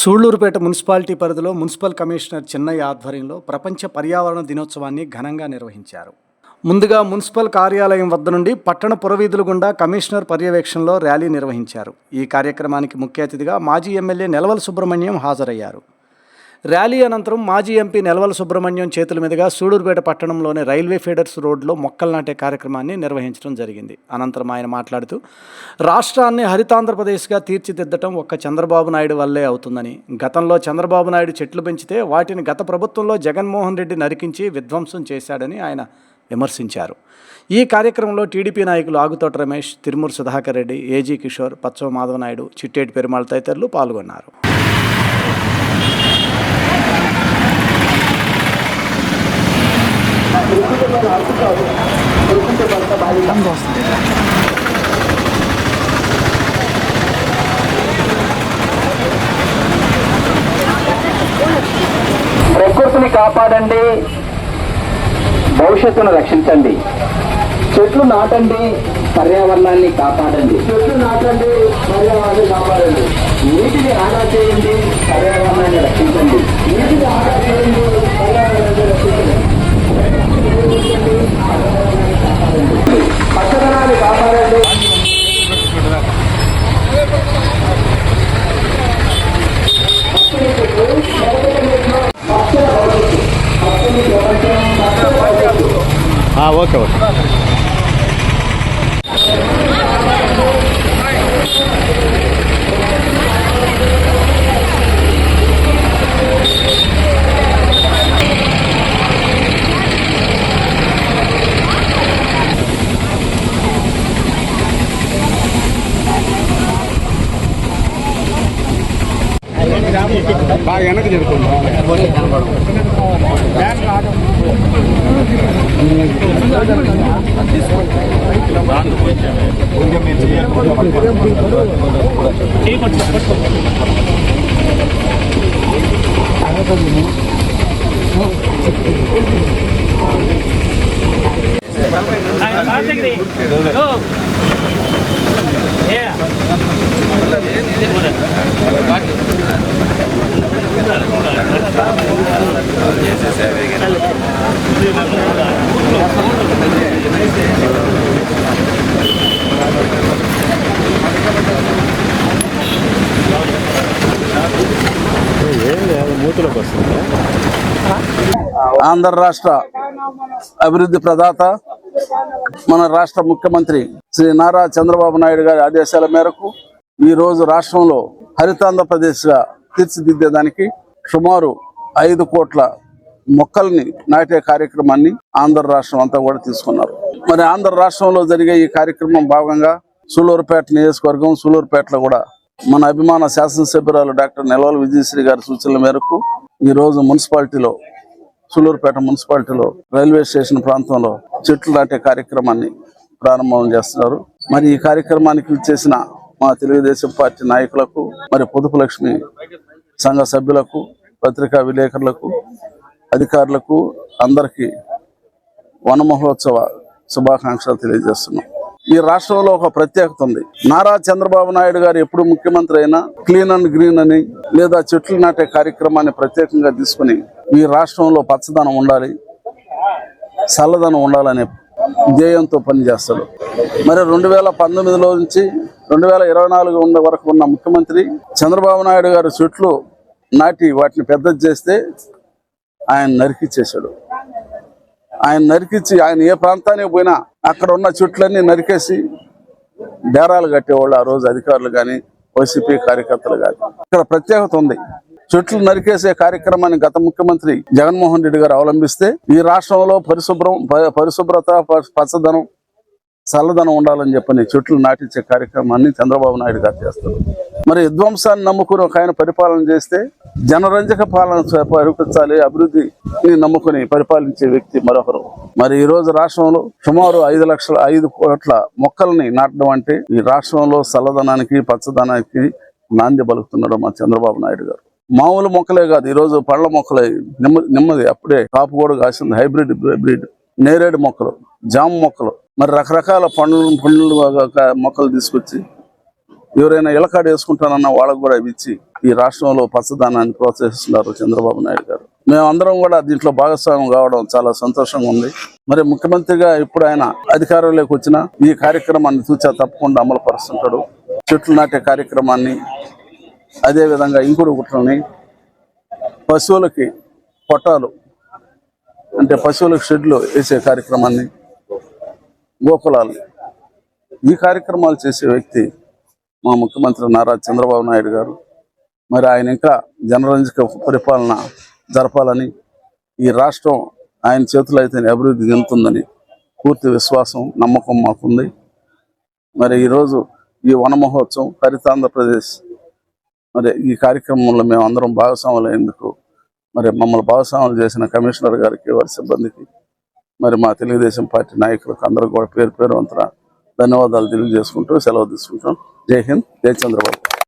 Sullurpeta municipality పరిధిలో municipal commissioner Chinnaiah ఆధ్వర్యంలో ప్రపంచ పర్యావరణ దినోత్సవాన్ని ఘనంగా నిర్వహించారు. ముందుగా మున్సిపల్ కార్యాలయం వద్ద నుండి పట్టణ పురవీధుల గుండా కమిషనర్ పర్యవేక్షణలో ర్యాలీ నిర్వహించారు. ఈ కార్యక్రమానికి ముఖ్య అతిథిగా మాజీ ఎమ్మెల్యే నెలవల సుబ్రహ్మణ్యం హాజరయ్యారు. ర్యాలీ అనంతరం మాజీ ఎంపీ నెలవల సుబ్రహ్మణ్యం చేతుల మీదుగా సూడూరుపేట పట్టణంలోని రైల్వే ఫీడర్స్ రోడ్లో మొక్కలు నాటే కార్యక్రమాన్ని నిర్వహించడం జరిగింది. అనంతరం ఆయన మాట్లాడుతూ రాష్ట్రాన్ని హరితాంధ్రప్రదేశ్గా తీర్చిదిద్దటం ఒక్క చంద్రబాబు నాయుడు వల్లే అవుతుందని. గతంలో చంద్రబాబు నాయుడు చెట్లు పెంచితే వాటిని గత ప్రభుత్వంలో జగన్మోహన్ రెడ్డి నరికించి విధ్వంసం చేశాడని ఆయన విమర్శించారు. ఈ కార్యక్రమంలో టీడీపీ నాయకులు ఆగుతోట రమేష్ తిరుమూరు సుధాకర్ రెడ్డి ఏజీ కిషోర్ పచ్చవ మాధవ నాయుడు చిట్టేటి పెరుమాళ్ తదితరులు పాల్గొన్నారు. ప్రకృతిని కాపాడండి భవిష్యత్తును రక్షించండి. చెట్లు నాటండి పర్యావరణాన్ని కాపాడండి. చెట్లు నాటండి పర్యావరణాన్ని కాపాడండి. నీటిని ఆదా చేయండి పర్యావరణాన్ని రక్షించండి. నీటిని ఆదా చేయండి ఓకే ఓకే బాగా వెనక్కి జరుగుతుంది ठीक ఆంధ్ర రాష్ట్ర అభివృద్ధి ప్రదాత మన రాష్ట్ర ముఖ్యమంత్రి శ్రీ నారా చంద్రబాబు నాయుడు గారి ఆదేశాల మేరకు ఈ రోజు రాష్ట్రంలో హరితాంధ్రప్రదేశ్గా తీర్చిదిద్దేదానికి సుమారు ఐదు కోట్ల మొక్కల్ని నాటే కార్యక్రమాన్ని ఆంధ్ర రాష్ట్రం అంతా కూడా తీసుకున్నారు. మరి ఆంధ్ర రాష్ట్రంలో జరిగే ఈ కార్యక్రమం భాగంగా సూలూరుపేట నియోజకవర్గం సూలూరుపేటలో కూడా మన అభిమాన శాసనసభ్యురాలు డాక్టర్ నెలవల విజయశ్రీ గారి సూచనల మేరకు ఈ రోజు మున్సిపాలిటీలో సూలూరుపేట మున్సిపాలిటీలో రైల్వే స్టేషన్ ప్రాంతంలో చెట్లు నాటే కార్యక్రమాన్ని ప్రారంభం చేస్తున్నారు. మరి ఈ కార్యక్రమానికి చేసిన మా తెలుగుదేశం పార్టీ నాయకులకు మరి పొదుపు లక్ష్మి సంఘ సభ్యులకు పత్రికా విలేకరులకు అధికారులకు అందరికీ వన మహోత్సవ శుభాకాంక్షలు తెలియజేస్తున్నాం. ఈ రాష్ట్రంలో ఒక ప్రత్యేకత ఉంది. నారా చంద్రబాబు నాయుడు గారు ఎప్పుడు ముఖ్యమంత్రి అయినా క్లీన్ అండ్ గ్రీన్ అని లేదా చెట్లు నాటే కార్యక్రమాన్ని ప్రత్యేకంగా తీసుకుని ఈ రాష్ట్రంలో పచ్చదనం ఉండాలి చల్లదనం ఉండాలనే ధ్యేయంతో పనిచేస్తాడు. మరి రెండు వేల పంతొమ్మిదిలో నుంచి రెండు వేల ఇరవై నాలుగు ఉన్న వరకు ఉన్న ముఖ్యమంత్రి చంద్రబాబు నాయుడు గారు చెట్లు నాటి వాటిని పెద్దది చేస్తే ఆయన నరికిచ్చేశాడు. ఆయన నరికిచ్చి ఆయన ఏ ప్రాంతానికి పోయినా అక్కడ ఉన్న చెట్లన్నీ నరికేసి డేరాలు కట్టేవాళ్ళు ఆ రోజు అధికారులు కానీ వైసీపీ కార్యకర్తలు కానీ. ఇక్కడ ప్రత్యేకత ఉంది. చెట్లు నరికేసే కార్యక్రమాన్ని గత ముఖ్యమంత్రి జగన్మోహన్ రెడ్డి గారు అవలంబిస్తే ఈ రాష్ట్రంలో పరిశుభ్రం ప- పరిశుభ్రత పచ్చదనం చల్లదనం ఉండాలని చెప్పని చెట్లు నాటించే కార్యక్రమాన్ని చంద్రబాబు నాయుడు గారు చేస్తారు. మరి విధ్వంసాన్ని నమ్ముకుని ఒక ఆయన పరిపాలన చేస్తే జనరంజక పాలన పరిపించాలి అభివృద్ధిని నమ్ముకుని పరిపాలించే వ్యక్తి మరొకరు. మరి ఈ రోజు రాష్ట్రంలో సుమారు ఐదు లక్షల ఐదు కోట్ల మొక్కల్ని నాటడం అంటే ఈ రాష్ట్రంలో చల్లదనానికి పచ్చదనానికి నాంది పలుకుతున్నాడు మా చంద్రబాబు నాయుడు గారు. మామూలు మొక్కలే కాదు ఈ రోజు పళ్ళ మొక్కలే. నెమ్మది నెమ్మది అప్పుడే కాపు కూడా కాసింది హైబ్రిడ్ హైబ్రిడ్. నేరేడు మొక్కలు జామ మొక్కలు. మరి రకరకాల పండ్లు పండ్లు మొక్కలు తీసుకొచ్చి ఎవరైనా ఇలకాడు వేసుకుంటానన్న వాళ్ళకు కూడా ఇవి ఇచ్చి ఈ రాష్ట్రంలో పచ్చదనాన్ని ప్రోత్సహిస్తున్నారు చంద్రబాబు నాయుడు గారు. మేమందరం కూడా దీంట్లో భాగస్వామ్యం కావడం చాలా సంతోషంగా ఉంది. మరి ముఖ్యమంత్రిగా ఇప్పుడు ఆయన అధికారంలోకి వచ్చిన ఈ కార్యక్రమాన్ని తూచా తప్పకుండా అమలు పరుస్తుంటాడు చెట్లు నాటే కార్యక్రమాన్ని అదే విధంగా ఇంకుడు గుట్లని పశువులకి పొట్టాలు అంటే పశువులకు షెడ్లు వేసే కార్యక్రమాన్ని గోకులాలు ఈ కార్యక్రమాలు చేసే వ్యక్తి మా ముఖ్యమంత్రి నారా చంద్రబాబు నాయుడు గారు. మరి ఆయన ఇంకా జనరంజక పరిపాలన జరపాలని ఈ రాష్ట్రం ఆయన చేతులు అయితేనే అభివృద్ధి చెందుతుందని పూర్తి విశ్వాసం నమ్మకం మాకుంది. మరి ఈరోజు ఈ వన మహోత్సవం హరితాంధ్రప్రదేశ్ మరి ఈ కార్యక్రమంలో మేము అందరం భాగస్వాములైనందుకు మరి మమ్మల్ని భాగస్వాములు చేసిన కమిషనర్ గారికి వారి సిబ్బందికి మరి మా తెలుగుదేశం పార్టీ నాయకులకు అందరూ కూడా పేరు పేరు అంతరా ధన్యవాదాలు తెలియజేసుకుంటూ సెలవు తీసుకుంటాం జై హింద్ జై చంద్రబాబు.